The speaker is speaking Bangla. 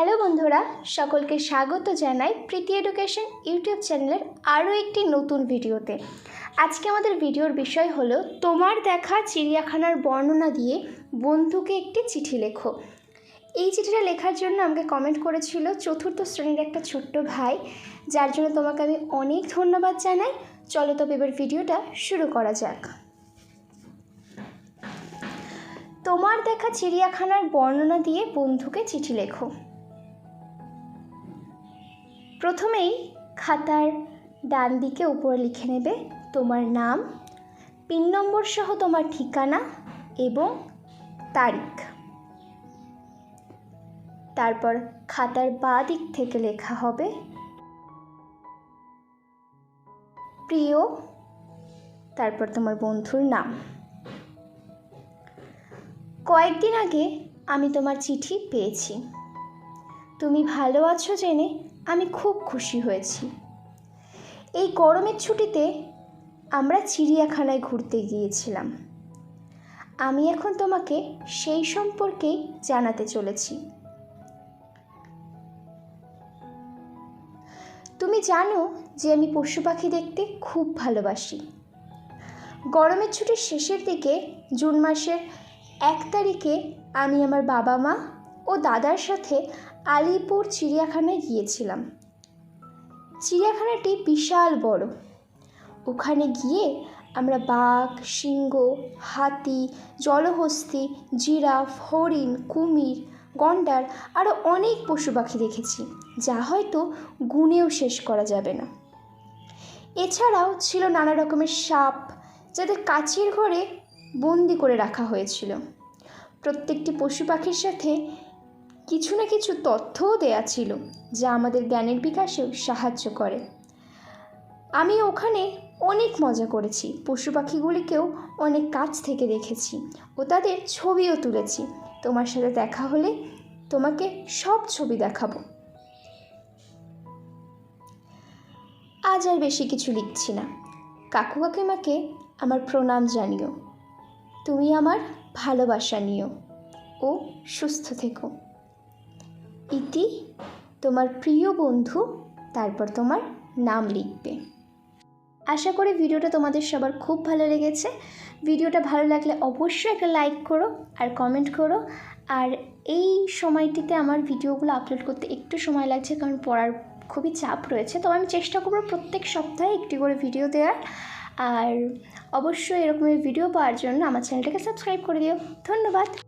হ্যালো বন্ধুরা, সকলকে স্বাগত জানাই প্রীতি এডুকেশন ইউটিউব চ্যানেলের আরও একটি নতুন ভিডিওতে। আজকে আমাদের ভিডিওর বিষয় হলো, তোমার দেখা চিড়িয়াখানার বর্ণনা দিয়ে বন্ধুকে একটি চিঠি লেখো। এই চিঠিটা লেখার জন্য আমাকে কমেন্ট করেছিল চতুর্থ শ্রেণির একটা ছোট্ট ভাই, যার জন্য তোমাকে আমি অনেক ধন্যবাদ জানাই। চলো তবে এবার ভিডিওটা শুরু করা যাক। তোমার দেখা চিড়িয়াখানার বর্ণনা দিয়ে বন্ধুকে চিঠি লেখো। প্রথমেই খাতার ডান দিকে উপরে লিখে নেবে, তোমার নাম, পিন নম্বর সহ তোমার ঠিকানা এবং তারিখ। তারপর খাতার বাঁ দিক থেকে লেখা হবে, প্রিয়, তারপর তোমার বন্ধুর নাম। কয়েকদিন আগে আমি তোমার চিঠি পেয়েছি। তুমি ভালো আছো জেনে আমি খুব খুশি হয়েছি। এই গরমের ছুটিতে আমরা চিড়িয়াখানায় ঘুরতে গিয়েছিলাম। আমি এখন তোমাকে সেই সম্পর্কেই জানাতে চলেছি। তুমি জানো যে আমি পশু পাখি দেখতে খুব ভালোবাসি। গরমের ছুটির শেষের দিকে জুন মাসের এক তারিখে আমি আমার বাবা মা ও দাদার সাথে আলিপুর চিড়িয়াখানায় গিয়েছিলাম। চিড়িয়াখানাটি বিশাল বড়। ওখানে গিয়ে আমরা বাঘ, সিংহ, হাতি, জলহস্তি, জিরাফ, হরিণ, কুমির, গন্ডার আরও অনেক পশু পাখি দেখেছি, যা হয়তো গুণেও শেষ করা যাবে না। এছাড়াও ছিল নানা রকমের সাপ, যাদের কাচের ঘরে বন্দি করে রাখা হয়েছিল। প্রত্যেকটি পশু পাখির সাথে কিছু না কিছু তথ্যও দেয়া ছিল যা আমাদের জ্ঞানের বিকাশেও সাহায্য করে। আমি ওখানে অনেক মজা করেছি। পশু পাখিগুলিকেও অনেক কাছ থেকে দেখেছি ও তাদের ছবিও তুলেছি। তোমার সাথে দেখা হলে তোমাকে সব ছবি দেখাবো। আজ আর বেশি কিছু লিখছি না। কাকু কাকিমাকে আমার প্রণাম জানিও। তুমি আমার ভালোবাসা নিও। ও সুস্থ থেকো। ইতি, তোমার প্রিয় বন্ধু, তারপর তোমার নাম লিখবে। আশা করি ভিডিওটা তোমাদের সবার খুব ভালো লেগেছে। ভিডিওটা ভালো লাগলে অবশ্যই একটা লাইক করো আর কমেন্ট করো। আর এই সময়টিতে আমার ভিডিওগুলো আপলোড করতে একটু সময় লাগছে কারণ পড়ার খুবই চাপ রয়েছে। তবে আমি চেষ্টা করব প্রত্যেক সপ্তাহে একটি করে ভিডিও দেওয়ার। আর অবশ্যই এরকমের ভিডিও পাওয়ার জন্য আমার চ্যানেলটাকে সাবস্ক্রাইব করে দিও। ধন্যবাদ।